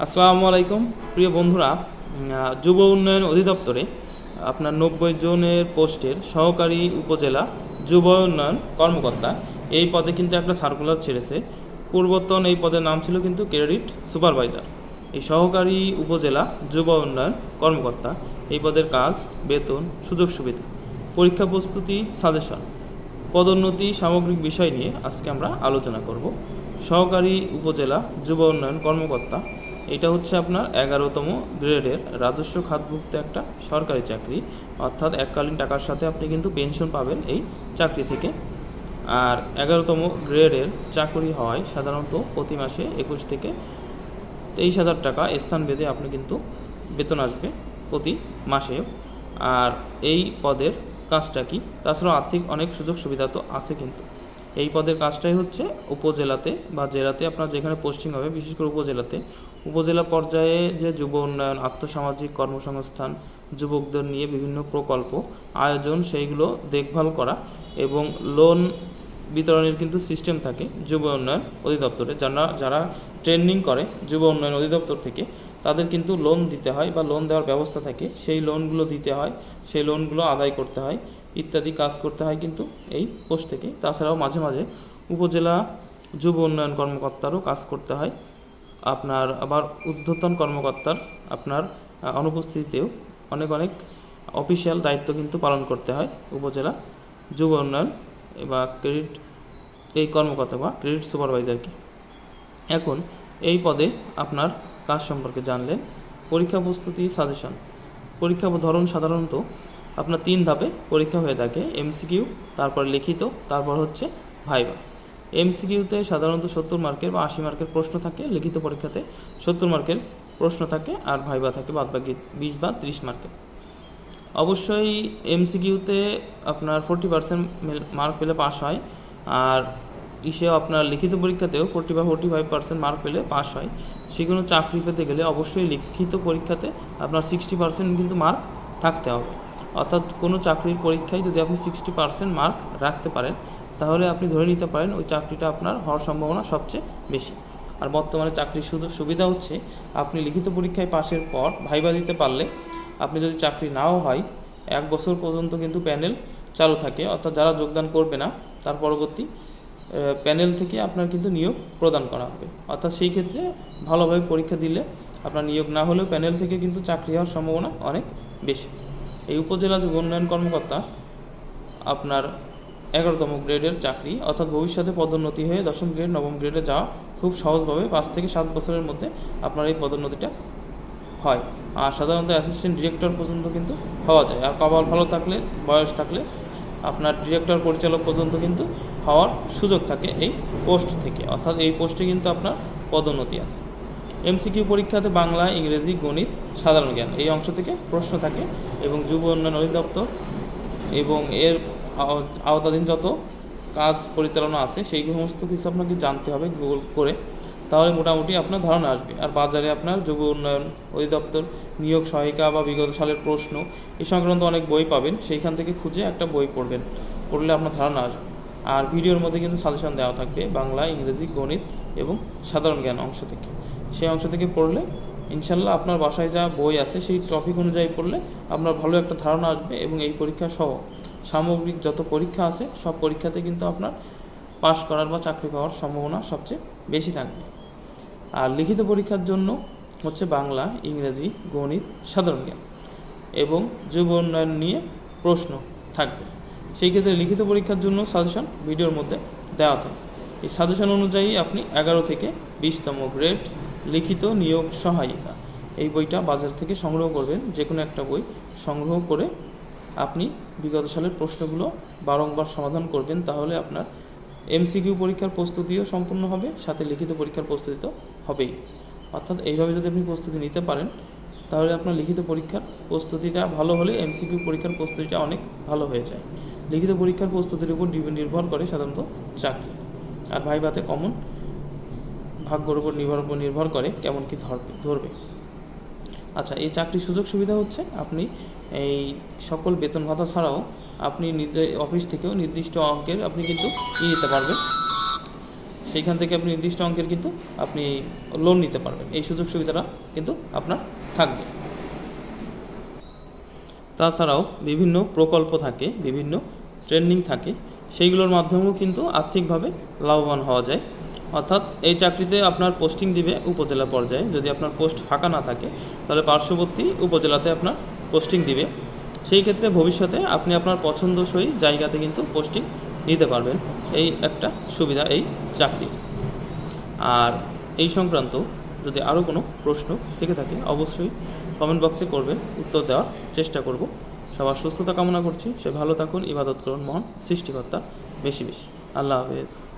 আসসালামু আলাইকুম। প্রিয় বন্ধুরা যুব উন্নয়ন অধিদপ্তরে আপনার নব্বই জনের পোস্টের সহকারী উপজেলা যুব উন্নয়ন কর্মকর্তা এই পদে কিন্তু একটা সার্কুলার ছেড়েছে। পূর্বতন এই পদের নাম ছিল কিন্তু ক্রেডিট সুপারভাইজার। এই সহকারী উপজেলা যুব উন্নয়ন কর্মকর্তা এই পদের কাজ, বেতন, সুযোগ সুবিধা, পরীক্ষা প্রস্তুতি, সাজেশন, পদোন্নতি সামগ্রিক বিষয় নিয়ে আজকে আমরা আলোচনা করব। সহকারী উপজেলা যুব উন্নয়ন কর্মকর্তা এটা হচ্ছে আপনার এগারোতম গ্রেডের রাজস্ব খাতভুক্ত একটা সরকারি চাকরি। অর্থাৎ এককালীন টাকার সাথে আপনি কিন্তু পেনশন পাবেন এই চাকরি থেকে। আর এগারোতম গ্রেডের চাকরি হওয়ায় সাধারণত প্রতি মাসে একুশ থেকে তেইশ হাজার টাকা স্থান ভেদে আপনি কিন্তু বেতন আসবে প্রতি মাসে। আর এই পদের কাজটা কি? তাছাড়াও আর্থিক অনেক সুযোগ সুবিধা তো আছে কিন্তু। এই পদের কাজটাই হচ্ছে উপজেলাতে বা জেলাতে আপনার যেখানে পোস্টিং হবে, বিশেষ করে উপজেলাতে উপজেলা পর্যায়ে যে যুব উন্নয়ন, আর্থসামাজিক কর্মসংস্থান, যুবকদের নিয়ে বিভিন্ন প্রকল্প, আয়োজন, সেইগুলো দেখভাল করা এবং লোন বিতরণের কিন্তু সিস্টেম থাকে যুব উন্নয়ন অধিদপ্তরে। যারা যারা ট্রেনিং করে যুব উন্নয়ন অধিদপ্তর থেকে, তাদের কিন্তু লোন দিতে হয় বা লোন দেওয়ার ব্যবস্থা থাকে। সেই লোনগুলো দিতে হয়, সেই লোনগুলো আদায় করতে হয়, ইত্যাদি কাজ করতে হয় কিন্তু এই পোস্ট থেকে। তাছাড়াও মাঝে মাঝে উপজেলা যুব উন্নয়ন কর্মকর্তারও কাজ করতে হয়। আপনার আবার ঊর্ধ্বতন কর্মকর্তার আপনার অনুপস্থিতিতেও অনেক অনেক অফিসিয়াল দায়িত্ব কিন্তু পালন করতে হয় উপজেলা যুব উন্নয়ন বা ক্রেডিট, এই কর্মকর্তা বা ক্রেডিট সুপারভাইজারকে। এখন এই পদে আপনার কাজ সম্পর্কে জানলেন, পরীক্ষা প্রস্তুতি সাজেশন। পরীক্ষা ধরন সাধারণত আপনার তিন ধাপে পরীক্ষা হয়ে থাকে, এমসিকিউ, তারপর লিখিত, তারপর হচ্ছে ভাইবা। এমসিকিউতে সাধারণত সত্তর মার্কের বা আশি মার্কের প্রশ্ন থাকে, লিখিত পরীক্ষাতে সত্তর মার্কের প্রশ্ন থাকে আর ভাইবা থাকে বাদ বাকি বিশ বা ত্রিশ মার্কের অবশ্যই এমসিকিউতে আপনার ফোর্টি পার্সেন্ট মার্ক পেলে পাস হয় আর ইসেও আপনার লিখিত পরীক্ষাতেও ফোর্টি বা ফোর্টি ফাইভ পার্সেন্ট মার্ক পেলে পাস হয়। সে কোনো চাকরি পেতে গেলে অবশ্যই লিখিত পরীক্ষাতে আপনার সিক্সটি পার্সেন্ট কিন্তু মার্ক থাকতে হবে। অর্থাৎ কোনো চাকরির পরীক্ষায় যদি আপনি সিক্সটি পার্সেন্ট মার্ক রাখতে পারেন তাহলে আপনি ধরে নিতে পারেন ওই চাকরিটা আপনার হওয়ার সম্ভাবনা সবচেয়ে বেশি। আর বর্তমানে চাকরির শুধু সুবিধা হচ্ছে, আপনি লিখিত পরীক্ষায় পাশের পর ভাইবা দিতে পারলে আপনি যদি চাকরি নাও হয়, এক বছর পর্যন্ত কিন্তু প্যানেল চালু থাকে, অর্থাৎ যারা যোগদান করবে না, তার পরবর্তী প্যানেল থেকে আপনার কিন্তু নিয়োগ প্রদান করা হবে। অর্থাৎ সেই ক্ষেত্রে ভালোভাবে পরীক্ষা দিলে আপনার নিয়োগ না হলেও প্যানেল থেকে কিন্তু চাকরি হওয়ার সম্ভাবনা অনেক বেশি। এই উপজেলা যুব উন্নয়ন কর্মকর্তা আপনার এগারোতম গ্রেডের চাকরি, অর্থাৎ ভবিষ্যতে পদোন্নতি হয়ে দশম গ্রেড, নবম গ্রেডে যাওয়া খুব সহজভাবে পাঁচ থেকে সাত বছরের মধ্যে আপনার এই পদোন্নতিটা হয়। আর সাধারণত অ্যাসিস্ট্যান্ট ডিরেক্টর পর্যন্ত কিন্তু হওয়া যায়। আর কপাল ভালো থাকলে, বয়স থাকলে আপনার ডিরেক্টর পরিচালক পর্যন্ত কিন্তু হওয়ার সুযোগ থাকে এই পোস্ট থেকে। অর্থাৎ এই পোস্টে কিন্তু আপনার পদোন্নতি আছে। এমসিকিউ পরীক্ষাতে বাংলা, ইংরেজি, গণিত, সাধারণ জ্ঞান এই অংশ থেকে প্রশ্ন থাকে এবং যুব উন্নয়ন অধিদপ্তর এবং এর আওতাধীন যত কাজ পরিচালনা আছে, সেই সমস্ত কিছু আপনাকে জানতে হবে গুগল করে। তাহলে মোটামুটি আপনার ধারণা আসবে। আর বাজারে আপনার যুব উন্নয়ন অধিদপ্তর, নিয়োগ সহায়িকা বা বিগত সালের প্রশ্ন এই সংক্রান্ত অনেক বই পাবেন। সেইখান থেকে খুঁজে একটা বই পড়বেন। পড়লে আপনার ধারণা আসবে। আর ভিডিওর মধ্যে কিন্তু সাজেশন দেওয়া থাকবে, বাংলা, ইংরেজি, গণিত এবং সাধারণ জ্ঞান অংশ থেকে। সেই অংশ থেকে পড়লে ইনশাল্লাহ আপনার বাসায় যা বই আছে, সেই টপিক অনুযায়ী পড়লে আপনার ভালো একটা ধারণা আসবে এবং এই পরীক্ষা সহ সামগ্রিক যত পরীক্ষা আছে, সব পরীক্ষাতে কিন্তু আপনার পাশ করার বা চাকরি পাওয়ার সম্ভাবনা সবচেয়ে বেশি থাকবে। আর লিখিত পরীক্ষার জন্য হচ্ছে বাংলা, ইংরেজি, গণিত, সাধারণ জ্ঞান এবং যুব উন্নয়ন নিয়ে প্রশ্ন থাকবে। সেই ক্ষেত্রে লিখিত পরীক্ষার জন্য সাজেশন ভিডিওর মধ্যে দেওয়া থাকে এই সাজেশন অনুযায়ী আপনি এগারো থেকে বিশতম গ্রেড লিখিত নিয়োগ সহায়িকা। এই বইটা বাজার থেকে সংগ্রহ করবেন যে কোনো একটা বই সংগ্রহ করে আপনি বিগত সালের প্রশ্নগুলো বারংবার সমাধান করবেন, তাহলে আপনার এমসিকিউ পরীক্ষার প্রস্তুতিও সম্পূর্ণ হবে, সাথে লিখিত পরীক্ষার প্রস্তুতি তো হবেই। অর্থাৎ এইভাবে যদি আপনি প্রস্তুতি নিতে পারেন, তাহলে আপনার লিখিত পরীক্ষার প্রস্তুতিটা ভালো হলে এমসিকিউ পরীক্ষার প্রস্তুতিটা অনেক ভালো হয়ে যায়। লিখিত পরীক্ষার প্রস্তুতির উপর নির্ভর করে সাধারণত চাকরি। আর ভাইভাতে কমন, ভাগ্যর উপর নির্ভর উপর নির্ভর করে কেমন কি ধরবে ধরবে। আচ্ছা এই চাকরির সুযোগ সুবিধা হচ্ছে আপনি এই সকল বেতন ভাতা ছাড়াও আপনি অফিস থেকেও নির্দিষ্ট অঙ্কের আপনি কিন্তু ই নিতে পারবেন। সেইখান থেকে আপনি নির্দিষ্ট অঙ্কের কিন্তু আপনি লোন নিতে পারবেন। এই সুযোগ সুবিধাটা কিন্তু আপনার থাকবে। তাছাড়াও বিভিন্ন প্রকল্প থাকে, বিভিন্ন ট্রেনিং থাকে, সেইগুলোর মাধ্যমেও কিন্তু আর্থিকভাবে লাভবান হওয়া যায়। অর্থাৎ এই চাকরিতে আপনার পোস্টিং দিবে উপজেলা পর্যায়ে। যদি আপনার পোস্ট ফাঁকা না থাকে, তাহলে পার্শ্ববর্তী উপজেলাতে আপনার পোস্টিং দিবে। সেই ক্ষেত্রে ভবিষ্যতে আপনি আপনার পছন্দসই জায়গাতে কিন্তু পোস্টিং নিতে পারবেন। এই একটা সুবিধা এই চাকরির। আর এই সংক্রান্ত যদি আরও কোনো প্রশ্ন থেকে থাকে, অবশ্যই কমেন্ট বক্সে করবেন উত্তর দেওয়ার চেষ্টা করব। সবার সুস্থতা কামনা করছি। সে ভালো থাকুন, ইবাদত করুন, মহান সৃষ্টিকর্তা বেশি বেশি। আল্লাহ হাফেজ।